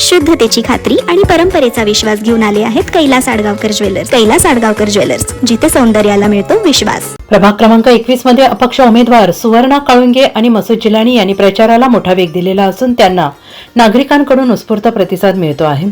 शुद्धतेची खात्री आणि परंपरेचा विश्वास घेऊन आले आहेत कैलास आडगावकर ज्वेलर्स. कैलास आडगावकर ज्वेलर्स जिथे सौंदर्याला मिळतो विश्वास. प्रभाग क्रमांक एकवीसमध्ये अपक्ष उमेदवार सुवर्णा काळुंगे आणि मसूद जिलानी यांनी प्रचाराला मोठा वेग दिलेला असून त्यांना नागरिकांकडून उत्स्फूर्त प्रतिसाद मिळतो आहे.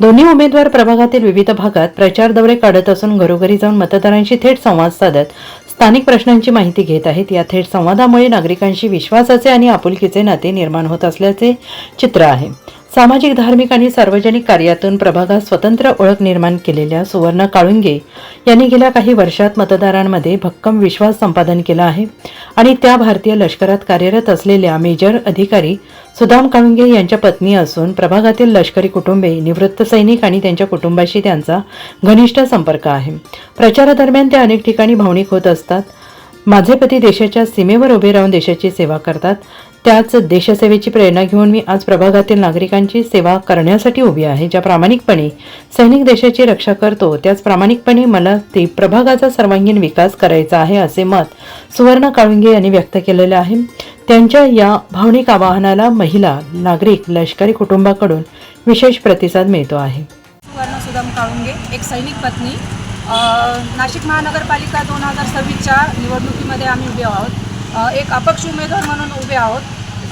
दोन्ही उमेदवार प्रभागातील विविध भागात प्रचार दौरे काढत असून घरोघरी जाऊन मतदारांशी थेट संवाद साधत स्थानिक प्रश्नांची माहिती घेत आहेत. या थेट संवादामुळे नागरिकांशी विश्वासाचे आणि आपुलकीचे नाते निर्माण होत असल्याचे चित्र आहे. सामाजिक धार्मिक आणि सार्वजनिक कार्यातून प्रभागात स्वतंत्र ओळख निर्माण केलेल्या सुवर्ण काळुंगे यांनी गेल्या काही वर्षात मतदारांमध्ये भक्कम विश्वास संपादन केला आहे आणि त्या भारतीय लष्करात कार्यरत असलेल्या मेजर अधिकारी सुदाम काळुंगे यांच्या पत्नी असून प्रभागातील लष्करी कुटुंबे निवृत्त सैनिक आणि त्यांच्या कुटुंबाशी त्यांचा घनिष्ठ संपर्क आहे. प्रचारादरम्यान ते अनेक ठिकाणी भावनिक होत असतात. माझे पती देशाच्या सीमेवर उभे राहून देशाची सेवा करतात. त्याच देशसेवेची प्रेरणा घेऊन मी आज प्रभागातील नागरिकांची सेवा करण्यासाठी उभी आहे. ज्या प्रामाणिकपणे सैनिक देशाची रक्षा करतो त्याच प्रामाणिकपणे मला ते प्रभागाचा सर्वांगीण विकास करायचा आहे असे मत सुवर्ण काळुंगे यांनी व्यक्त केलेले आहे. त्यांच्या या भावनिक आवाहनाला महिला नागरिक लष्करी कुटुंबाकडून विशेष प्रतिसाद मिळतो आहे. सुवर्ण सुदाम काळुंगे एक सैनिक पत्नी. नाशिक महानगरपालिका दोन हजार सव्वीसच्या निवडणुकीमध्ये आम्ही उभे आहोत. एक अपक्ष उमेदवार म्हणून उभे आहोत.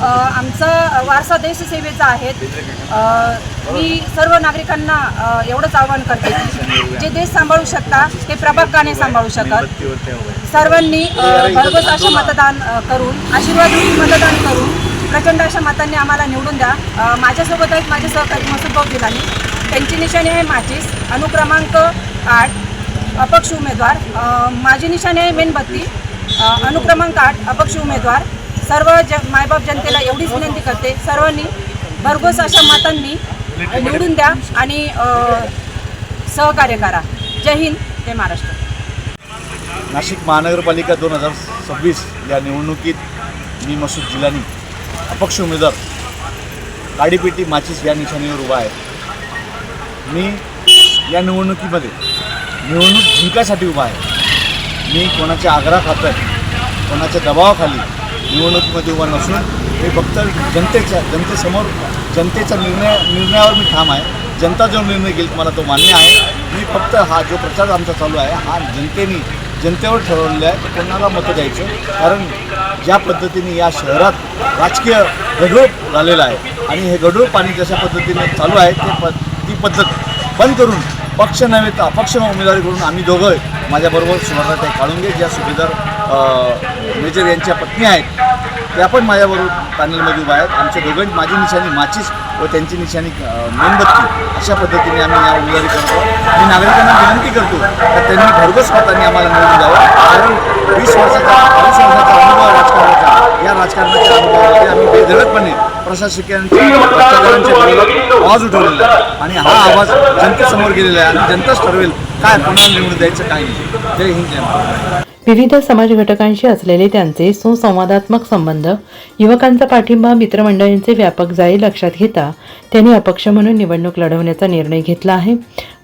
आमचा वारसा देशसेवेचा आहे मी सर्व नागरिकांना एवढंच आवाहन करते जे देश सांभाळू शकता ते प्रभाग सांभाळू शकत. सर्वांनी भरघोस असे मतदान करून आशीर्वाद मतदान करून प्रचंड अशा मतांनी आम्हाला निवडून द्या. माझ्यासोबत आहेत माझे सहकारी मसूद दिलानी त्यांची निशाणी आहे माचीस अनुक्रमांक आठ अपक्ष उमेदवार. माझी निशाणी आहे मेणबत्ती. अनुक्रमांक आठ अपक्ष उमेदवार. सर्व ज मायबाप जनतेला एवढीच विनंती करते. सर्वांनी भरघोस अशा मतांनी निवडून द्या आणि सहकार्य करा. जय हिंद जय महाराष्ट्र. नाशिक महानगरपालिका दोन हजार सव्वीस या निवडणुकीत मी मसूद जिलानी अपक्ष उमेदवार काडीपेटी माचीस या निशाणीवर उभा आहे. मी या निवडणुकीमध्ये निवडणूक जिंकायसाठी उभा आहे. मी कोणाच्या आग्रह खातर कोणाच्या दबावाखाली निवडणुकीमध्ये उभा नसून मी फक्त जनतेच्या जनतेसमोर जनतेच्या निर्णय निर्णयावर मी ठाम आहे. जनता जो निर्णय घेईल मला तो मान्य आहे. मी फक्त हा जो प्रचार आमचा चालू आहे हा जनतेने जनतेवर ठरवलेलं आहे कोणाला मतं द्यायचं? कारण ज्या पद्धतीने या शहरात राजकीय गढूळ झालेलं आहे आणि हे गढूळ पाणी जशा पद्धतीने चालू आहे ते प ती पद्धत बंद करून पक्ष नव्हे तर अपक्ष उमेदवारी करून आम्ही दोघं माझ्याबरोबर सुवर्णाताई काळुंगे ज्या सुभेदार मेजर यांच्या पत्नी आहेत. त्या पण माझ्याबरोबर पॅनलमध्ये उभा आहेत. आमच्या दोघांची माझी निशाणी माचीस व त्यांची निशाणी मेणबत्ती. अशा पद्धतीने आम्ही या उमेदवारी करतो. मी नागरिकांना विनंती करतो तर त्यांनी भरघोस मतांनी आम्हाला निवडून द्यावं. कारण वीस वर्षाचा वीस वर्षाचा अनुभव राजकारणाचा या राजकारणाच्या अनुभवामध्ये आम्ही बेधडकपणे प्रशासकांच्या आवाज उठवलेला आहे. आणि हा आवाज जनतेसमोर गेलेला आहे. आणि जनताच ठरवेल काय कोणाला निवडून द्यायचं काय नाही. जय हिंद जय महाराज विविध समाज घटकांशी असलेले त्यांचे सुसंवादात्मक संबंध युवकांचा पाठिंबा मित्रमंडळींचे व्यापक जाळी लक्षात घेता त्यांनी अपक्ष म्हणून निवडणूक लढवण्याचा निर्णय घेतला आहे.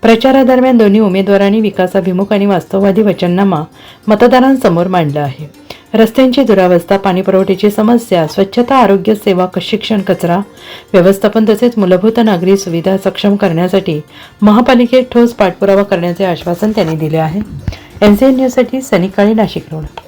प्रचारादरम्यान दोन्ही उमेदवारांनी विकासाभिमुख आणि वास्तववादी वचननामा मतदारांसमोर मांडला आहे. रस्त्यांची दुरावस्था पाणीपुरवठ्याची समस्या स्वच्छता आरोग्य सेवा शिक्षण कचरा व्यवस्थापन तसेच मूलभूत नागरी सुविधा सक्षम करण्यासाठी महापालिकेत ठोस पाठपुरावा करण्याचे आश्वासन त्यांनी दिले आहे. एन सी एन न्यूजसाठी सनिकाळी नाशिक रोड